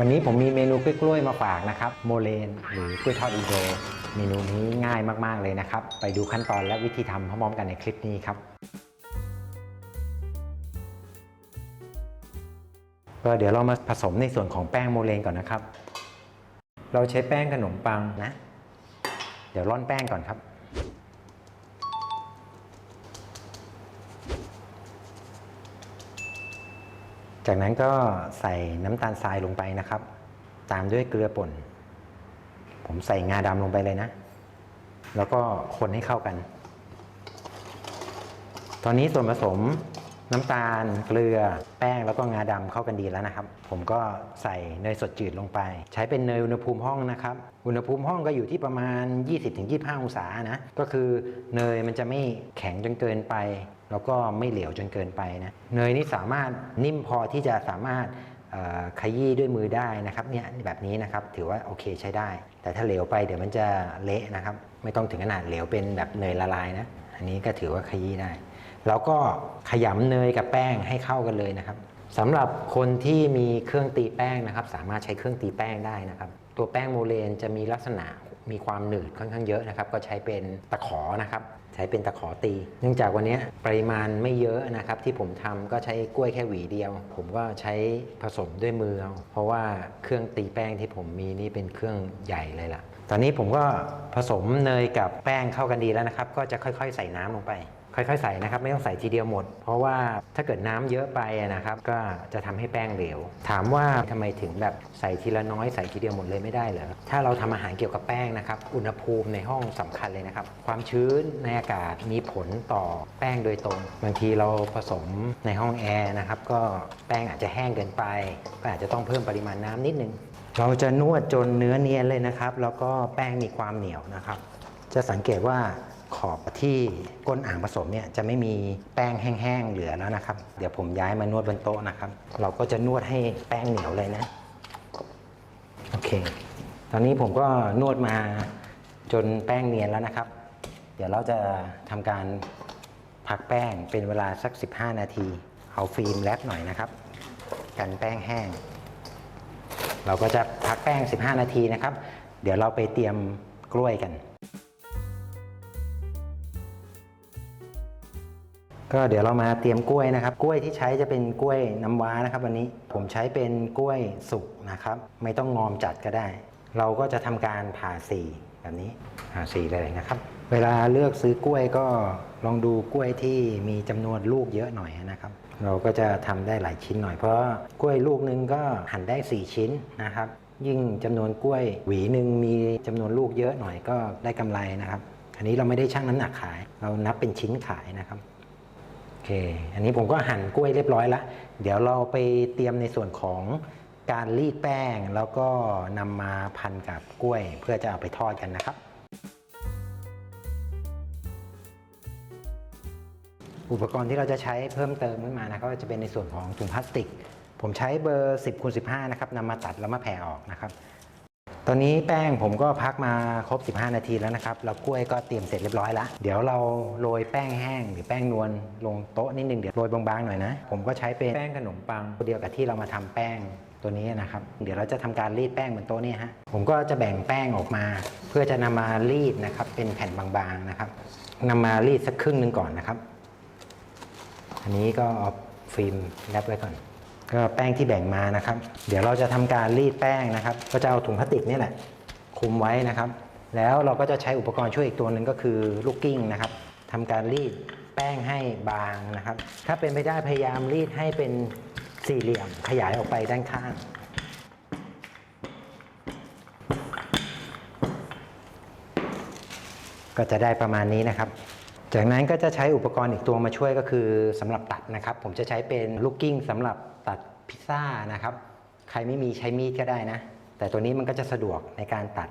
วันนี้ผมมีเมนูกล้วยๆมาฝากนะครับ โมเลน หรือกล้วยทอดอินโดเมนูนี้ง่ายมากๆเลยนะครับ ไปดูขั้นตอนและวิธีทำพร้อมๆกันในคลิปนี้ครับ ก็เดี๋ยวเรามาผสมในส่วนของแป้งโมเลนก่อนนะครับ เราใช้แป้งขนมปังนะ เดี๋ยวร่อนแป้งก่อนครับ จากนั้นก็ใส่น้ำตาลทรายลงไปนะครับ ตามด้วยเกลือป่น ผมใส่งาดำลงไปเลยนะ แล้วก็คนให้เข้ากัน ตอนนี้ส่วนผสม น้ำตาลเกลือ แป้งแล้วก็งาดำเข้ากันดีแล้วนะครับ ผมก็ใส่เนยสดจืดลงไป ใช้เป็นเนยอุณหภูมิห้องนะครับ อุณหภูมิห้องก็อยู่ที่ประมาณ 20-25 องศานะ ก็คือเนยมันจะไม่แข็งจนเกินไป แล้วก็ไม่เหลวจนเกินไปนะ เนยนี่สามารถนิ่มพอที่จะสามารถขยี้ด้วยมือได้นะครับเนี่ยแบบนี้นะครับถือว่าโอเคใช้ได้ แต่ถ้าเหลวไปเดี๋ยวมันจะเละนะครับ ไม่ต้องถึงขนาดเหลวเป็นแบบเนยละลายนะ อันนี้ก็ถือว่าขยี้ได้ แล้วก็ขยำเนยกับแป้งให้เข้ากันเลยนะครับสำหรับคนที่มีเครื่องตีแป้งนะครับ สามารถใช้เครื่องตีแป้งได้นะครับ ตัวแป้งโมเลนจะมีลักษณะมีความหนืดค่อนข้างเยอะนะครับ ก็ใช้เป็นตะขอนะครับ ใช้เป็นตะขอตี เนื่องจากวันนี้ปริมาณไม่เยอะนะครับ ที่ผมทำก็ใช้กล้วยแค่หวีเดียว ผมก็ใช้ผสมด้วยมือเอาเพราะว่าเครื่องตีแป้งที่ผมมีนี่เป็นเครื่องใหญ่เลยล่ะ ตอนนี้ผมก็ผสมเนยกับแป้งเข้ากันดีแล้วนะครับ ก็จะค่อยๆ ใส่น้ำลงไป ค่อยๆใส่นะครับ ไม่ต้องใส่ทีเดียวหมด เพราะว่าถ้าเกิดน้ำเยอะไปนะครับ ก็จะทำให้แป้งเหลว ถามว่าทำไมถึงแบบใส่ทีละน้อยใส่ทีเดียวหมดเลยไม่ได้เหรอถ้าเราทำอาหารเกี่ยวกับแป้งนะครับ อุณหภูมิในห้องสำคัญเลยนะครับ ความชื้นในอากาศมีผลต่อแป้งโดยตรง บางทีเราผสมในห้องแอร์นะครับก็แป้งอาจจะแห้งเกินไป ก็อาจจะต้องเพิ่มปริมาณน้ำนิดนึง เราจะนวดจนเนื้อเนียนเลยนะครับ แล้วก็แป้งมีความเหนียวนะครับ จะสังเกตว่า ขอบที่ก้นอ่างผสมเนี่ยจะไม่มีแป้งแห้งๆเหลือแล้วนะครับ เดี๋ยวผมย้ายมานวดบนโต๊ะนะครับ เราก็จะนวดให้แป้งเหนียวเลยนะ โอเค ตอนนี้ผมก็นวดมาจนแป้งเนียนแล้วนะครับ เดี๋ยวเราจะทำการพักแป้งเป็นเวลาสัก 15 นาที เอาฟิล์มแรปหน่อยนะครับ กันแป้งแห้ง เราก็จะพักแป้ง 15 นาทีนะครับ เดี๋ยวเราไปเตรียมกล้วยกัน ก็เดี๋ยวเรามาเตรียมกล้วยนะครับ กล้วยที่ใช้จะเป็นกล้วยน้ำว้านะครับ วันนี้ผมใช้เป็นกล้วยสุกนะครับ ไม่ต้องงอมจัดก็ได้ เราก็จะทำการผ่าสีแบบนี้ผ่าสีเลยนะครับ เวลาเลือกซื้อกล้วยก็ลองดูกล้วยที่มีจำนวนลูกเยอะหน่อยนะครับ เราก็จะทำได้หลายชิ้นหน่อยเพราะกล้วยลูกหนึงก็หั่นได้ 4 ชิ้นนะครับ ยิ่งจำนวนกล้วยหวีหนึ่งมีจำนวนลูกเยอะหน่อยก็ได้กำไรนะครับ อันนี้เราไม่ได้ชั่งน้ำหนักขาย เรานับเป็นชิ้นขายนะครับ เค อันนี้ผมก็หั่นกล้วยเรียบร้อยแล้วเดี๋ยวเราไปเตรียมในส่วนของการรีดแป้ง แล้วก็นำมาพันกับกล้วย เพื่อจะเอาไปทอดกันนะครับ อุปกรณ์ที่เราจะใช้เพิ่มเติมขึ้นมานะก็จะเป็นในส่วนของถุงพลาสติก ผมใช้เบอร์ 10คูณ15 นะครับนำมาตัดแล้วมาแผ่ออกนะครับ ตอนนี้แป้งผมก็พักมาครบ 15 นาทีแล้วนะครับแล้วกล้วยก็เตรียมเสร็จเรียบร้อยแล้วเดี๋ยวเราโรยแป้งแห้งหรือแป้งนวลลงโต๊ะนิดนึงเดี๋ยวโรยบางๆหน่อยนะผมก็ใช้เป็นแป้งขนมปังตัวเดียวกับที่เรามาทำแป้งตัวนี้นะครับ เดี๋ยวเราจะทำการรีดแป้งบนโต๊ะนี่ฮะผมก็จะแบ่งแป้งออกมา เพื่อจะนำมารีดนะครับเป็นแผ่นบางๆนะครับนำมารีดสักครึ่งหนึ่งก่อนนะครับ อันนี้ก็เอาฟิล์มแรปไว้ก่อน ก็แป้งที่แบ่งมานะครับ เดี๋ยวเราจะทำการรีดแป้งนะครับ ก็จะเอาถุงพลาสติกนี่แหละคุมไว้นะครับ แล้วเราก็จะใช้อุปกรณ์ช่วยอีกตัวหนึ่งก็คือลูกกิ้งนะครับทำการรีดแป้งให้บางนะครับ ถ้าเป็นไปได้พยายามรีดให้เป็นสี่เหลี่ยมขยายออกไปด้านข้าง ก็จะได้ประมาณนี้นะครับ จากนั้นก็จะใช้อุปกรณ์อีกตัวมาช่วยก็คือสำหรับตัดนะครับ ผมจะใช้เป็นลูกกิ้งสำหรับตัดพิซซ่านะครับ ใครไม่มีใช้มีดก็ได้นะ แต่ตัวนี้มันก็จะสะดวกในการตัด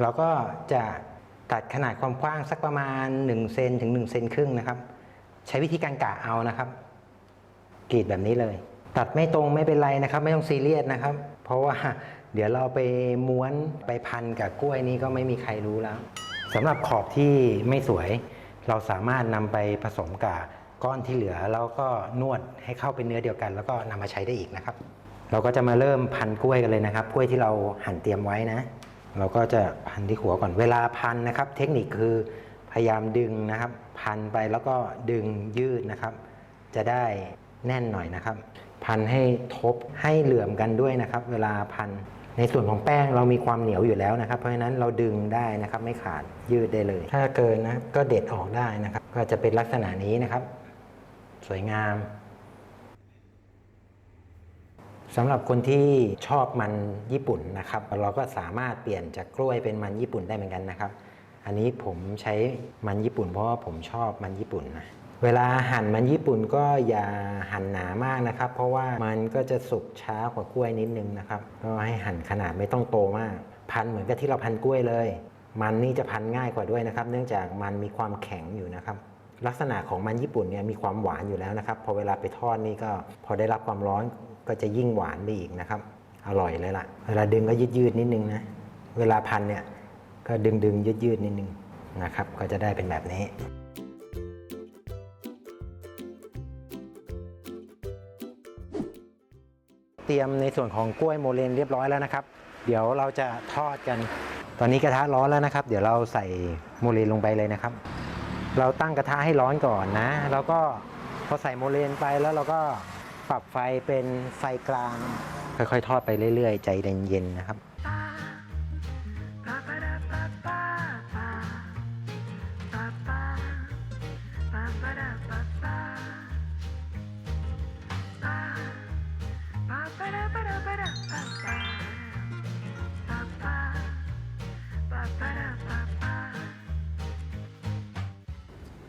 เราก็จะตัดขนาดความกว้างสักประมาณ1เซนถึง1เซนครึ่งนะครับ ใช้วิธีการกะเอานะครับกรีดแบบนี้เลย ตัดไม่ตรงไม่เป็นไรนะครับ ไม่ต้องซีเรียสนะครับ เพราะว่าเดี๋ยวเราไปม้วนไปพันกับกล้วยนี้ก็ไม่มีใครรู้แล้วสำหรับขอบที่ไม่สวย เราสามารถนำไปผสมกับก้อนที่เหลือแล้วก็นวดให้เข้าเป็นเนื้อเดียวกัน แล้วก็นำมาใช้ได้อีกนะครับ เราก็จะมาเริ่มพันกล้วยกันเลยนะครับ กล้วยที่เราหั่นเตรียมไว้นะ เราก็จะพันที่หัวก่อนเวลาพันนะครับ เทคนิคคือพยายามดึงนะครับ พันไปแล้วก็ดึงยืดนะครับ จะได้แน่นหน่อยนะครับ พันให้ทบให้เหลื่อมกันด้วยนะครับ เวลาพัน ในส่วนของแป้งเรามีความเหนียวอยู่แล้วนะครับ เพราะฉะนั้นเราดึงได้นะครับไม่ขาดยืดได้เลย ถ้าเกินนะก็เด็ดออกได้นะครับ ก็จะเป็นลักษณะนี้นะครับ สวยงามสำหรับคนที่ชอบมันญี่ปุ่นนะครับ เราก็สามารถเปลี่ยนจากกล้วยเป็นมันญี่ปุ่นได้เหมือนกันนะครับ อันนี้ผมใช้มันญี่ปุ่นเพราะว่าผมชอบมันญี่ปุ่นนะ เวลาหั่นมันญี่ปุ่นก็อย่าหั่นหนามากนะครับ เพราะว่ามันก็จะสุกช้ากว่ากล้วยนิดนึงนะครับก็ให้หั่นขนาดไม่ต้องโตมาก พันเหมือนกับที่เราพันกล้วยเลย มันนี่จะพันง่ายกว่าด้วยนะครับ เนื่องจากมันมีความแข็งอยู่นะครับลักษณะของมันญี่ปุ่นเนี่ยมีความหวานอยู่แล้วนะครับ พอเวลาไปทอดนี่ก็พอได้รับความร้อนก็จะยิ่งหวานไปอีกนะครับ อร่อยเลยล่ะ เวลาดึงก็ยืดยืดๆนิดนึงนะ เวลาพันเนี่ยก็ดึงดึงยืดยืดๆนิดนึงนะครับ ก็จะได้เป็นแบบนี้ เตรียมในส่วนของกล้วยโมเลนเรียบร้อยแล้วนะครับ เดี๋ยวเราจะทอดกัน ตอนนี้กระทะร้อนแล้วนะครับ เดี๋ยวเราใส่โมเลนลงไปเลยนะครับ เราตั้งกระทะให้ร้อนก่อนนะ แล้วก็พอใส่โมเลนไปแล้วเราก็ปรับไฟเป็นไฟกลาง ค่อยๆ ทอดไปเรื่อยๆ ใจเย็นๆนะครับ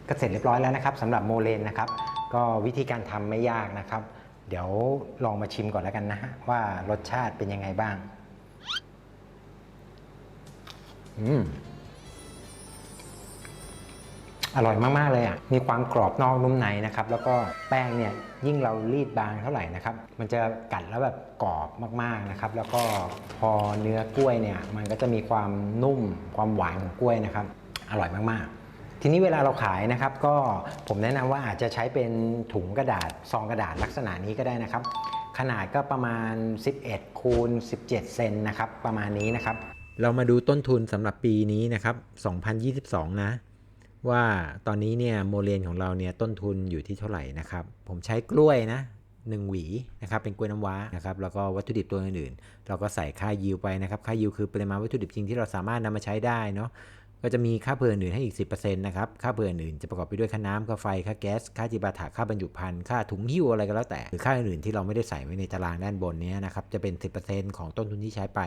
ก็เสร็จเรียบร้อยแล้วนะครับสำหรับโมเลนนะครับ ก็วิธีการทำไม่ยากนะครับ เดี๋ยวลองมาชิมก่อนแล้วกันนะฮะว่ารสชาติเป็นยังไงบ้าง อืมอร่อยมากๆเลยอะ มีความกรอบนอกนุ่มในนะครับ แล้วก็แป้งเนี่ยยิ่งเรารีดบางเท่าไหร่นะครับ มันจะกัดแล้วแบบกรอบมากๆนะครับ แล้วก็พอเนื้อกล้วยเนี่ย มันก็จะมีความนุ่มความหวานของกล้วยนะครับ อร่อยมากๆ ทีนี้เวลาเราขายนะครับ ก็ผมแนะนำว่าอาจจะใช้เป็นถุงกระดาษซองกระดาษลักษณะนี้ก็ได้นะครับ ขนาดก็ประมาณ 11 คูณ 17 เซนนะครับประมาณนี้นะครับ เรามาดูต้นทุนสำหรับปีนี้นะครับ 2022 นะ ว่าตอนนี้เนี่ยโมเลนของเราเนี่ยต้นทุนอยู่ที่เท่าไหร่นะครับ ผมใช้กล้วยนะหนึ่งหวีนะครับเป็นกล้วยน้ำว้านะครับแล้วก็วัตถุดิบตัวอื่นๆ เราก็ใส่ค่ายิวไปนะครับ ค่ายิวคือปริมาณวัตถุดิบจริงที่เราสามารถนำมาใช้ได้เนาะ ก็จะมีค่าเผื่ออื่นให้อีก 10%นะครับ ค่าเผื่ออื่นจะประกอบไปด้วยค่าน้ำค่าไฟ ค่าแก๊ส ค่าจิบาถะค่าบรรจุภัณฑ์ ค่าถุงหิ้วอะไรก็แล้วแต่ หรือค่าอื่นๆที่เราไม่ได้ใส่ไว้ในตารางด้านบนนี้นะครับ จะเป็น 10%ของต้นทุนที่ใช้ไป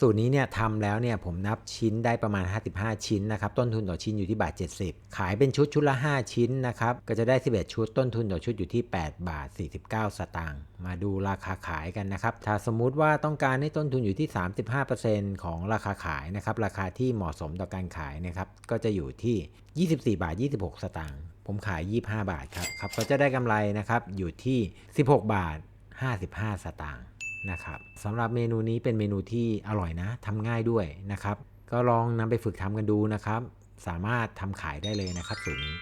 สูตรนี้เนี่ยทำแล้วเนี่ยผมนับชิ้นได้ประมาณ 55 ชิ้นนะครับ ต้นทุนต่อชิ้นอยู่ที่บาท 70 ขายเป็นชุดชุดละ 5 ชิ้นนะครับ ก็จะได้ 11 ชุด ต้นทุนต่อชุดอยู่ที่ 8 บาท 49 สตางค์ มาดูราคาขายกันนะครับ ถ้าสมมุติว่าต้องการให้ต้นทุนอยู่ที่ 35%ของราคาขายนะครับ ราคาที่เหมาะสมต่อการขายนะครับ ก็จะอยู่ที่ 24 บาท 26 สตางค์ ผมขาย 25 บาทครับ ครับ ก็จะได้กำไรนะครับ อยู่ที่ 16 บาท 55 สตางค์ นะครับสำหรับเมนูนี้เป็นเมนูที่อร่อยนะทำง่ายด้วยนะครับ ก็ลองนำไปฝึกทำกันดูนะครับ สามารถทำขายได้เลยนะครับสูตรนี้